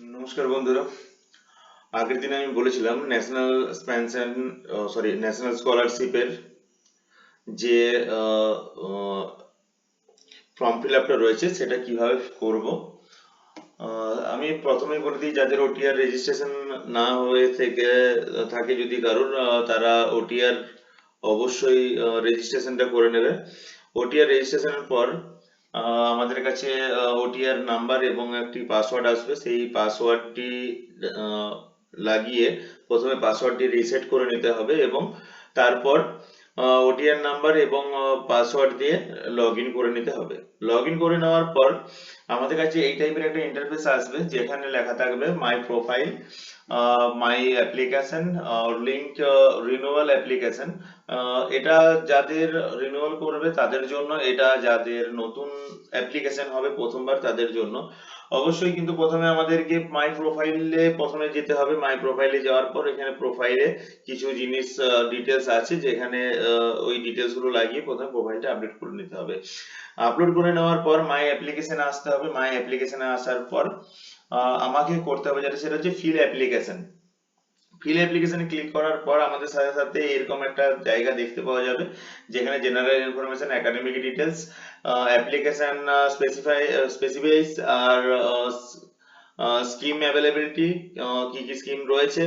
নমস্কার বন্ধুরা। আগের দিন আমি বলেছিলাম ন্যাশনাল স্পেনশন সরি ন্যাশনাল স্কলারশিপের যে ফর্ম ফিল আপটা রয়েছে সেটা কীভাবে করব। আমি প্রথমেই বলে দিই, যাদের ওটিআর রেজিস্ট্রেশন না হয়ে থেকে, থাকে যদি কারোর তারা ওটিআর অবশ্যই রেজিস্ট্রেশনটা করে নেবে। ওটিআর রেজিস্ট্রেশনের পর আমাদের কাছে ওটিআর নাম্বার এবং একটি পাসওয়ার্ড আসবে। সেই পাসওয়ার্ডটি লাগিয়ে প্রথমে পাসওয়ার্ডটি রিসেট করে নিতে হবে এবং তারপর ওটিআর নাম্বার এবং পাসওয়ার্ড দিয়ে লগ করে নিতে হবে। লগ করে নেওয়ার পর আমাদের কাছে এই টাইপের একটা ইন্টারফেস আসবে, যেখানে লেখা থাকবে my profile my application link renewal application এটা যাদের রিনিউয়াল করবে তাদের জন্য, এটা যাদের নতুন অ্যাপ্লিকেশন হবে প্রথমবার তাদের জন্য। অবশ্যই কিন্তু প্রথমে আমাদেরকে মাই প্রোফাইলে প্রথমে যেতে হবে। মাই প্রোফাইলে যাওয়ার পর এখানে প্রোফাইলে কিছু জিনিস ডিটেলস আছে যেখানে ওই ডিটেলসগুলো লাগিয়ে প্রথমে প্রোফাইলটা আপডেট করে নিতে হবে। আপলোড করে নেওয়ার পর মাই অ্যাপ্লিকেশনে আসতে হবে। মাই অ্যাপ্লিকেশনে আসার পর আমাকে করতে হবে যেটা, সেটা হচ্ছে ফিল অ্যাপ্লিকেশন ফিল অ্যাপ্লিকেশনে ক্লিক করার পর আমাদের সাথে সাথে এরকম একটা জায়গা দেখতে পাওয়া যাবে, যেখানে general information academic details application specify specifies আর স্কিম অ্যাভেলেবিলিটি কি কি স্কিম রয়েছে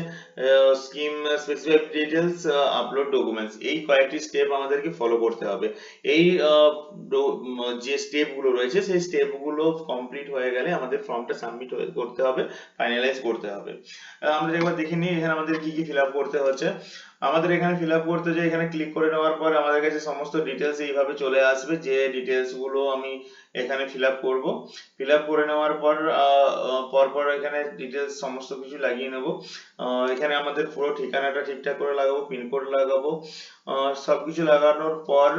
scheme specific details upload documents এই কয়েকটি স্টেপ আমাদেরকে ফলো করতে হবে। এই যে স্টেপগুলো রয়েছে, সেই স্টেপগুলো কমপ্লিট হয়ে গেলে আমাদের ফর্মটা সাবমিট করতে হবে ফাইনালাইজ করতে হবে। আমরা একবার দেখে নিই, এখানে আমাদের কি কি ফিল আপ করতে হচ্ছে। আমাদের এখানে ফিল আপ করতে যে এখানে ক্লিক করে নেওয়ার পর আমাদের কাছে সমস্ত ডিটেলস এইভাবে চলে আসবে যে ডিটেলসগুলো আমি এখানে ফিল আপ করব। ফিল আপ করে নেওয়ার পর পরপর এখানে ডিটেলস সমস্ত কিছু লাগিয়ে নেব। এখানে আমাদের পুরো ঠিকানাটা ঠিকঠাক করে লাগাবো পিনকোড লাগাবো। আহ, সবকিছু লাগানোর পর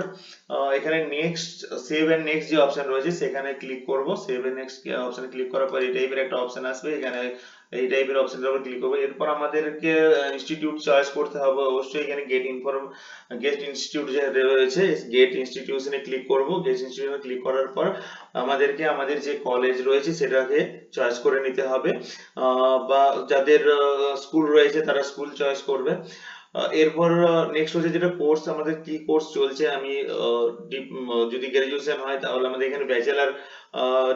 এখানে নেক্সট সেভ এন্ড নেক্সট যে অপশন রয়েছে সেখানে ক্লিক করব। সেভ এন্ড নেক্সট অপশনে ক্লিক করার পর এই টাইপের একটা অপশন আসবে। এখানে এই টাইপের অপশনের উপর ক্লিক করব। এরপর আমাদেরকে ইনস্টিটিউট চয়েস করতে হবে। অবশ্যই এখানে গেট ইনফর্ম গেট ইনস্টিটিউট যে রয়েছে গেট ইনস্টিটিউশনে ক্লিক করব। গেট ইনস্টিটিউশনে ক্লিক করার পর আমাদেরকে, আমাদের যে কলেজ রয়েছে সেটাকে চয়েস করে নিতে হবে। বা যাদের স্কুল রয়েছে তারা স্কুল চয়েস করবে। এরপর নেক্সট হচ্ছে যেটা কোর্স আমাদের কি কোর্স চলছে, আমি যদি গ্রাজুয়েশন হয়, তাহলে আমাদের এখানে ব্যাচেলার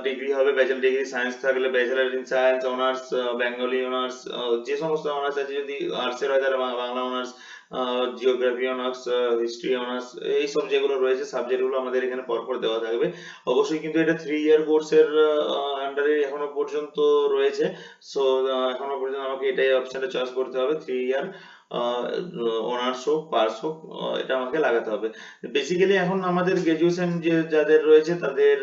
ডিগ্রি হবে ব্যাচেলার ডিগ্রি সায়েন্স থাকলে bachelor in science honours Bengali honours যে সমস্ত অনার্স আছে, যদি আর্টস এর হয়, তাহলে Bangla honours geography honours history honours এই সব যেগুলো রয়েছে সাবজেক্টগুলো আমাদের এখানে পরপর দেওয়া থাকবে। অবশ্যই কিন্তু এটা থ্রি ইয়ার কোর্সের আন্ডারে এখনও পর্যন্ত রয়েছে। সো এখনও পর্যন্ত আমাকে এটাই অপশনটা চয়েস করতে হবে থ্রি ইয়ার অনার্স হোক পাস হোক এটা আমাকে লাগাতে হবে। বেসিক্যালি এখন আমাদের গ্রাজুয়েশন যে যাদের রয়েছে তাদের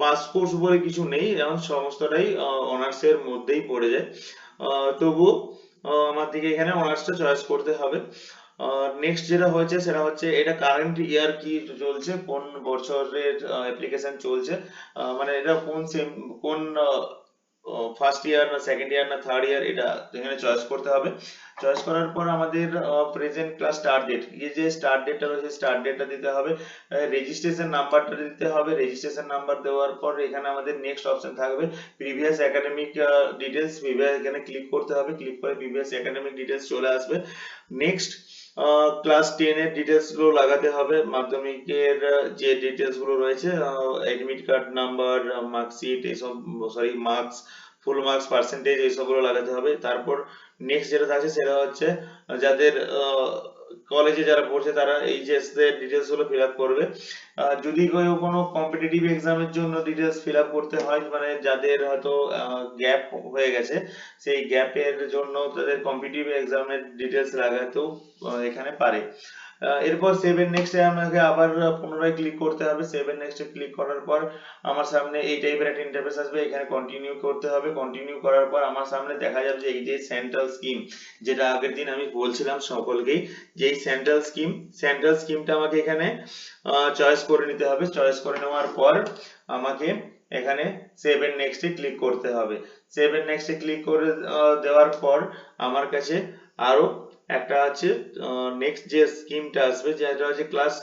পাস কোর্স বলে কিছু নেই, এখন সমস্তটাই অনার্স এর মধ্যেই পড়ে যায়। তবুও আমার দিকে এখানে অনার্সটা চয়েস করতে হবে। নেক্সট যেটা হয়েছে সেটা হচ্ছে এটা কারেন্ট ইয়ার কি চলছে, কোন বছরের অ্যাপ্লিকেশন চলছে মানে এটা কোন কোন ফার্স্ট ইয়ার না সেকেন্ড ইয়ার না থার্ড ইয়ার এটা এখানে চয়েস করতে হবে। চয়েস করার পর আমাদের প্রেজেন্ট ক্লাস স্টার্ট ডেট এই যে স্টার্ট ডেটটা রয়েছে স্টার্ট ডেটটা দিতে হবে। রেজিস্ট্রেশন নাম্বারটা দিতে হবে। রেজিস্ট্রেশন নাম্বার দেওয়ার পর এখানে আমাদের নেক্সট অপশন থাকবে প্রিভিয়াস একাডেমিক ডিটেলস প্রিভিয়াস এখানে ক্লিক করতে হবে। ক্লিক করে প্রিভিয়াস একাডেমিক ডিটেলস চলে আসবে। নেক্সট ক্লাস টেন এর ডিটেলসগুলো লাগাতে হবে। মাধ্যমিকের যে ডিটেলসগুলো রয়েছে এডমিট কার্ড নাম্বার মার্কশিট এইসব sorry marks full marks percentage এইসবগুলো লাগাতে হবে। তারপর নেক্সট যেটা আছে সেটা হচ্ছে যাদের কলেজে যারা পড়ছে, তারা এই এর ডিটেলসগুলো ফিল আপ করবে। যদি কেউ কোনো কম্পিটিটিভ এক্সামের জন্য ডিটেলস ফিল আপ করতে হয় মানে যাদের হয়তো গ্যাপ হয়ে গেছে, সেই গ্যাপের জন্য তাদের কম্পিটিটিভ এক্সামের ডিটেলস লাগাতেও এখানে পারে। এরপর সেভেন নেক্সটে আমাকে আবার পুনরায় ক্লিক করতে হবে। সেভেন নেক্সটে ক্লিক করার পর আমার সামনে এই টাইপের একটা ইন্টারফেস আসবে। এখানে কন্টিনিউ করতে হবে। কন্টিনিউ করার পর আমার সামনে দেখা যাবে যে এই যে সেন্ট্রাল স্কিম যেটা আগের দিন আমি বলছিলাম সকলকেই, যে এই সেন্ট্রাল স্কিম সেন্ট্রাল স্কিমটা আমাকে এখানে চয়েস করে নিতে হবে। চয়েস করে নেওয়ার পর আমাকে এখানে সেভেন নেক্সটে ক্লিক করতে হবে। সেভেন নেক্সটে ক্লিক করে দেওয়ার পর আমার কাছে আরও একটা আছে নেক্সট যে স্কিমটা আসবে যেটা হচ্ছে ক্লাস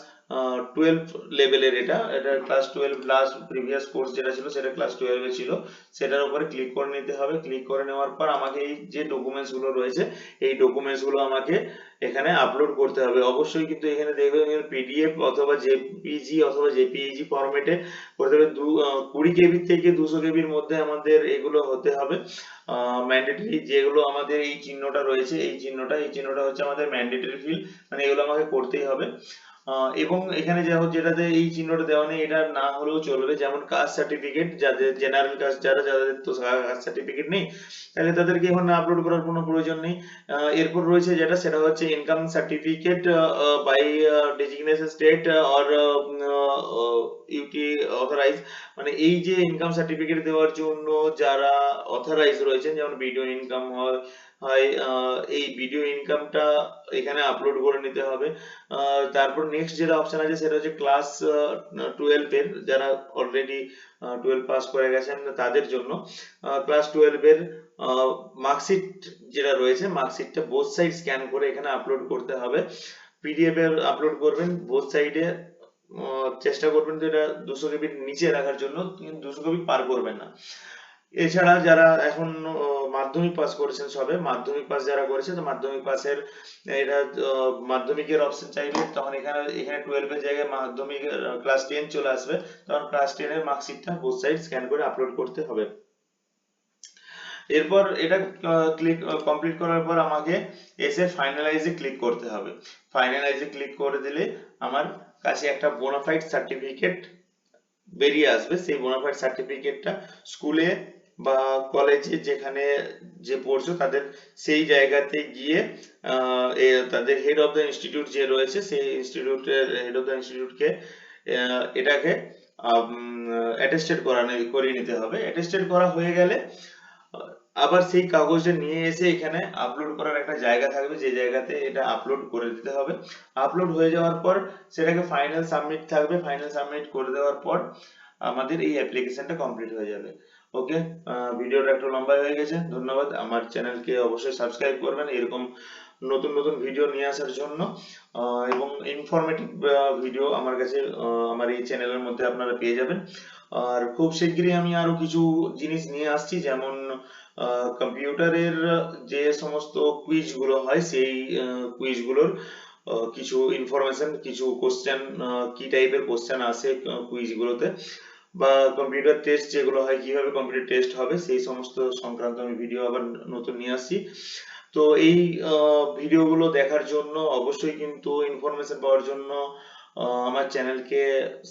টুয়েলভ লেভেলের এটা। এটা class twelve last previous course যেটা ছিল, সেটা ক্লাস টুয়েলভে ছিল। সেটার উপরে ক্লিক করে নিতে হবে। ক্লিক করে নেওয়ার পর আমাকে এই যে ডকুমেন্টসগুলো রয়েছে, এই ডকুমেন্টসগুলো আমাকে এখানে আপলোড করতে হবে। অবশ্যই কিন্তু এখানে দেখবে এখানে পিডিএফ অথবা জেপিজি অথবা জেপিইজি ফরম্যাটে করতে হবে। কুড়ি কেবি থেকে দুশো কেবির মধ্যে আমাদের এগুলো হতে হবে। ম্যান্ডেটরি যেগুলো আমাদের এই চিহ্নটা রয়েছে, এই চিহ্নটা এই চিহ্নটা হচ্ছে আমাদের ম্যান্ডেটরি ফিল মানে এগুলো আমাকে করতেই হবে। এবং এখানে যেমন যেটাতে এই চিহ্নটা দেওয়া নেই এটা না হলেও চলবে। যেমন কাস্ট সার্টিফিকেট যাদের জেনারেল কাস্ট যারা যাদের তো কাস্ট সার্টিফিকেট নেই তাহলে তাদেরকে এখন আপলোড করার কোনো প্রয়োজন নেই। এরপর রয়েছে যেটা সেটা হচ্ছে income certificate by designation state or UT authorise মানে এই যে ইনকাম সার্টিফিকেট দেওয়ার জন্য যারা অথরাইজ রয়েছেন যেমন ভিডিও ইনকাম আহ, এই ভিডিও ইনকামটা এখানে আপলোড করে নিতে হবে। তারপর নেক্সট যেটা অপশন আছে সেটা হচ্ছে ক্লাস টুয়েলভ এর যারা অলরেডি টুয়েলভ পাস করে গেছেন তাদের জন্য। ক্লাস টুয়েলভ এর মার্কশিট যেটা রয়েছে মার্কশিটটা বোথ সাইড স্ক্যান করে এখানে আপলোড করতে হবে। পিডিএফ এর আপলোড করবেন বোথ সাইডে চেষ্টা করবেন যে এটা দুশো কেবির নিচে রাখার জন্য দুশো কেবি পার করবেন না। এছাড়া যারা এখন মাধ্যমিক পাস করেছেন সবে, মাধ্যমিক পাস যারা করেছে, তো মাধ্যমিক পাসের এটা মাধ্যমিকের অপশন চাইবে তখন এখানে এখানে টুয়েলভ এর জায়গায় মাধ্যমিক ক্লাস টেন চলে আসবে। তখন ক্লাস টেন এর মার্কশিটটা বোথ সাইড স্ক্যান করে আপলোড করতে হবে। এরপর এটা ক্লিক কমপ্লিট করার পর আমাকে এসে ফাইনালাইজে ক্লিক করতে হবে। ফাইনালাইজে ক্লিক করে দিলে আমার কাছে একটা বোনাফাইড সার্টিফিকেট বেরিয়ে আসবে। সেই বোনাফাইড সার্টিফিকেটটা স্কুলে বা কলেজে যেখানে যে পড়ছো তাদের সেই জায়গাতে গিয়ে তাদের হেড অফ দ্য ইনস্টিটিউট যে রয়েছে সেই ইনস্টিটিউটের হেড অফ দ্য ইনস্টিটিউটকে এটাকে অ্যাটেস্টেড করানো, করিয়ে নিতে হবে। অ্যাটেস্টেড করা হয়ে গেলে, আবার সেই কাগজটা নিয়ে এসে এখানে আপলোড করার একটা জায়গা থাকবে। যে জায়গাতে এটা আপলোড করে দিতে হবে। আপলোড হয়ে যাওয়ার পর সেটাকে ফাইনাল সাবমিট থাকবে। ফাইনাল সাবমিট করে দেওয়ার পর আমাদের এই অ্যাপ্লিকেশনটা কমপ্লিট হয়ে যাবে। ওকে ভিডিওটা একটু লম্বা হয়ে গেছে, ধন্যবাদ। আমার চ্যানেলকে অবশ্যই সাবস্ক্রাইব করবেন এরকম নতুন নতুন ভিডিও নিয়ে আসার জন্য। এবং ইনফরমেটিভ ভিডিও আমার কাছে আমার এই চ্যানেলের মধ্যে আপনারা পেয়ে যাবেন। আর খুব শিগগিরই আমি আরও কিছু জিনিস নিয়ে আসছি, যেমন কম্পিউটারের যে সমস্ত কুইজগুলো হয়, সেই কুইজগুলোর কিছু ইনফরমেশন কিছু কোশ্চেন কি টাইপের কোশ্চেন আসে কুইজ গুলোতে। বা কম্পিউটার টেস্ট যেগুলো হয়, কীভাবে কম্পিউটার টেস্ট হবে, সেই সমস্ত সংক্রান্ত আমি ভিডিও আবার নতুন নিয়ে আসছি তো এই ভিডিওগুলো দেখার জন্য অবশ্যই কিন্তু ইনফরমেশন পাওয়ার জন্য আমার চ্যানেলকে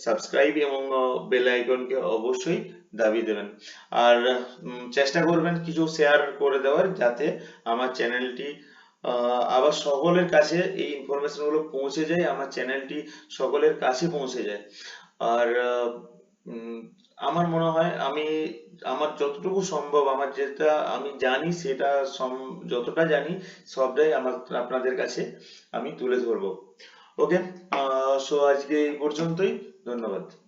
সাবস্ক্রাইব এবং বেল আইকনকে অবশ্যই দাবি দেবেন। আর চেষ্টা করবেন কিছু শেয়ার করে দেওয়ার যাতে আমার চ্যানেলটি আবার সকলের কাছে এই ইনফরমেশনগুলো পৌঁছে যায়, আমার চ্যানেলটি সকলের কাছে পৌঁছে যায়। আর আমার মনে হয় আমি, আমার যতটুকু সম্ভব, আমার যেটা আমি জানি সেটা সম- যতটা জানি সবটাই আমার, আপনাদের কাছে আমি তুলে ধরবো। ওকে সো আজকে এই পর্যন্তই। ধন্যবাদ।